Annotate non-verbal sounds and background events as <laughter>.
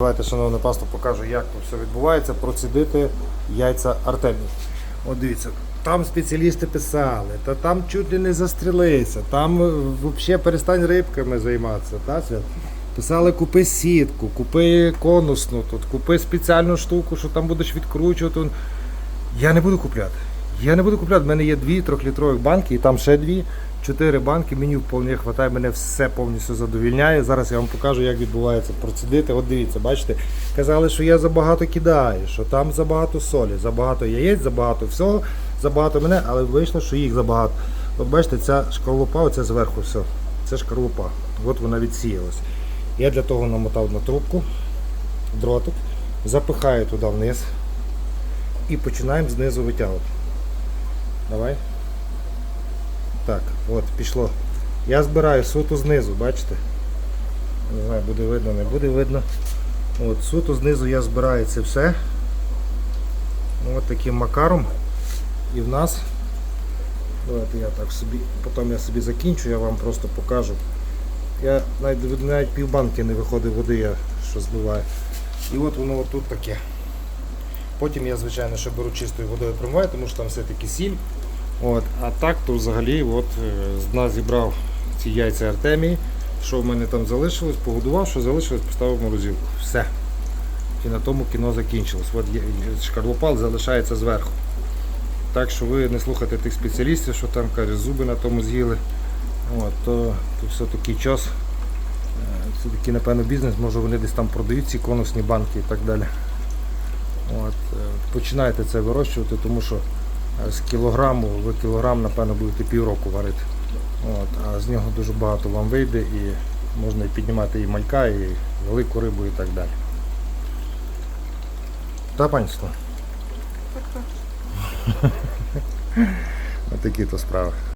Давайте, шановне пасто, покажу, як тут все відбувається. Процідити яйця Артемій. От дивіться, там спеціалісти писали, та там чуть не застрілися, там взагалі перестань рибками займатися. Та, Свят? Писали, купи сітку, купи конусну, тут, купи спеціальну штуку, що там будеш відкручувати. Я не буду купляти. Я не буду купляти. У мене є дві трьохлітрові банки, і там ще дві, чотири банки. Мені вполне вистачає, мене все повністю задовільняє. Зараз я вам покажу, як відбувається процедити. От дивіться, бачите, казали, що я забагато кидаю, що там забагато солі, забагато яєць, забагато всього, забагато мене, але вийшло, що їх забагато. От бачите, ця шкарлупа, оце зверху все. Це шкарлупа. От вона відсіялась. Я для того намотав на трубку, дротик, запихаю туди вниз і починаємо знизу витягувати. Давай. Так, от, пішло. Я збираю суто знизу, бачите? Не знаю, буде видно, не буде видно. От, суто знизу я збираю це все. От таким макаром. І в нас. Давайте я так собі, потім я собі закінчу, я вам просто покажу. Я навіть, навіть півбанки не виходить води, я що зливаю. І от воно отут таке. Потім я, звичайно, що беру чистою водою промиваю, тому що там все-таки сіль. От. А так то взагалі от, е, з дна зібрав ці яйця Артемії. Що в мене там залишилось, погодував, що залишилось, поставив морозилку. Все. І на тому кіно закінчилось. От є- залишається зверху. Так що ви не слухайте тих спеціалістів, що там кажуть, зуби на тому з'їли. От, то, то все такий час. Е, Це такий, напевно, бізнес, може вони десь там продають ці конусні банки і так далі. От, е, починайте це вирощувати, тому що е, з кілограму ви кілограм, напевно, будете півроку варити. От, а з нього дуже багато вам вийде і можна і піднімати і малька, і велику рибу і так далі. Та панство. <laughs> Отакі то справи.